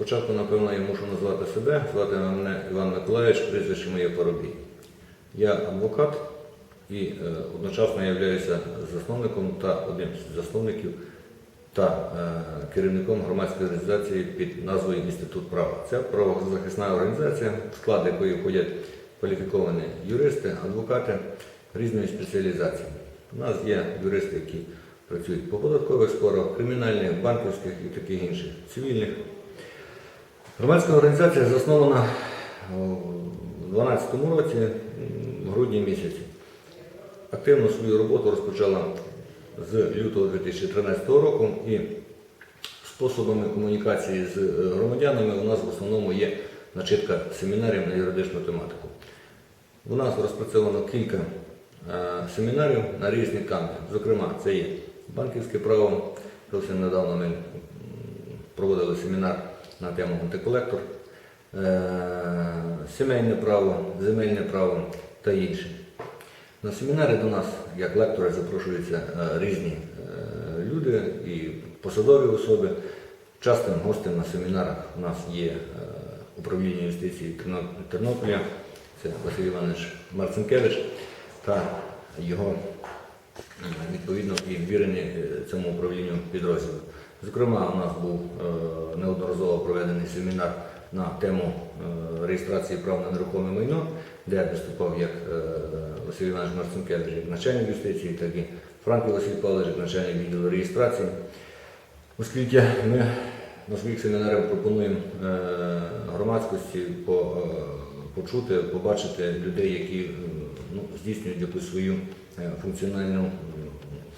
Спочатку, напевно, я мушу назвати себе. Звати мене Іван Миколаївич, прізвище моє Поробій. Я адвокат і е, одночасно являюся засновником та одним з засновників та е, керівником громадської організації під назвою Інститут права. Це правозахисна організація, в склад якої входять кваліфіковані юристи, адвокати різної спеціалізації. У нас є юристи, які працюють по податкових спорах, кримінальних, банківських і таких інших, цивільних. Громадська організація заснована у 2012 році, в грудні місяці. Активно свою роботу розпочала з лютого 2013 року і способами комунікації з е, громадянами у нас в основному є начитка семінарів на юридичну тематику. У нас розпрацьовано кілька е, семінарів на різні теми. Зокрема, це є банківське право. Зовсім недавно ми проводили семінар на тему антиколектор, е, сімейне право, земельне право та інше. На семінари до нас, як лектори, запрошуються е, різні е, люди і посадові особи. Частим гостем на семінарах у нас є управління юстиції Тернополя, це Василь Іванович Марцинкевич та його відповідно і вірені е, цьому управлінню підрозділу. Зокрема, у нас був е, неодноразово проведений семінар на тему е, реєстрації прав на нерухоме майно, де я виступав як е, Василь Іванович Марцинкевич, як начальник юстиції, так і Франко Василь Павлович, як начальник відділу реєстрації. Оскільки ми на своїх семінарах пропонуємо громадськості почути, побачити людей, які ну, здійснюють якусь свою функціональну,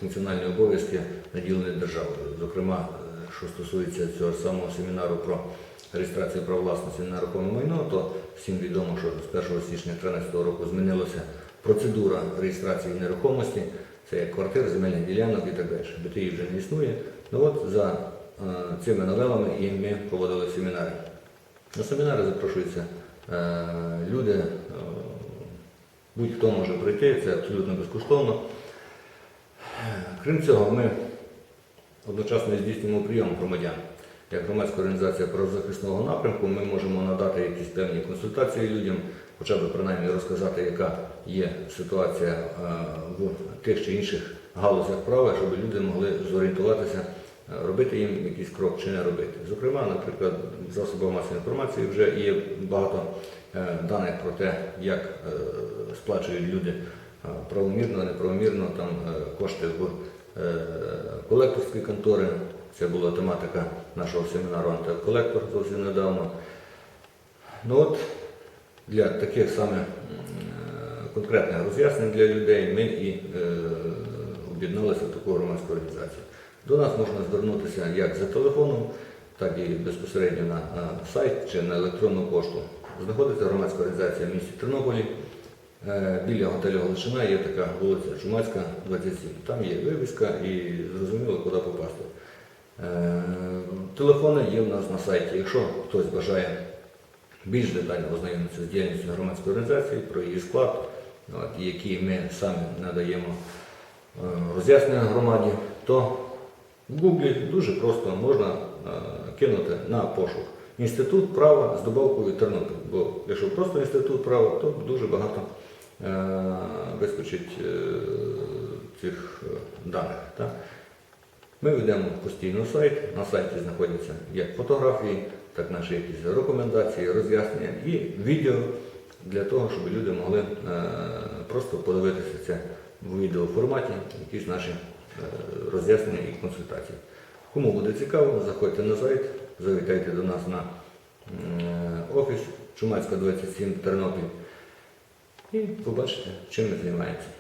функціональні обов'язки наділені державою. Зокрема, е, що стосується цього самого семінару про реєстрацію прав власності на нерухоме майно, то всім відомо, що з 1 січня 2013 року змінилася процедура реєстрації нерухомості. Це як квартир, земельних ділянок і так далі. БТІ вже не існує. Ну от за е, цими новелами і ми проводили семінари. На семінари запрошуються е, люди, будь-хто може прийти, це абсолютно безкоштовно. Крім цього, ми одночасно здійснюємо прийом громадян. Як громадська організація правозахисного напрямку, ми можемо надати якісь певні консультації людям, хоча б принаймні розказати, яка є ситуація е, в тих чи інших галузях права, щоб люди могли зорієнтуватися, е, робити їм якийсь крок чи не робити. Зокрема, наприклад, в засобах масової інформації вже є багато е, даних про те, як сплачують люди правомірно, неправомірно там е, кошти в е, колекторські контори. Це була тематика нашого семінару антиколектор зовсім недавно. Ну от для таких саме е, конкретних роз'яснень для людей ми і об'єдналися в таку громадську організацію. До нас можна звернутися як за телефоном, так і безпосередньо на сайт чи на електронну пошту. Знаходиться громадська організація в місті Тернополі. Е, Біля готелю Галичина є така вулиця Чумацька, 27. Там є вивіска і зрозуміло, куди попасти. Е, Телефони є в нас на сайті. Якщо хтось бажає більш детально ознайомитися з діяльністю громадської організації, про її склад, які ми самі надаємо е, роз'яснення громаді, то в Гуглі дуже просто можна кинути на пошук Інститут права з добавкою Тернопіль. Бо якщо просто інститут права, то дуже багато е, вискочить е, цих е, даних. Так? Ми ведемо постійно сайт. На сайті знаходяться як фотографії, так і наші якісь рекомендації, роз'яснення і відео для того, щоб люди могли просто подивитися це в відеоформаті, якісь наші роз'яснення і консультації. Кому буде цікаво, заходьте на сайт, завітайте до нас на офіс Чумацька 27 Тернопіль і побачите, чим ми займаємося.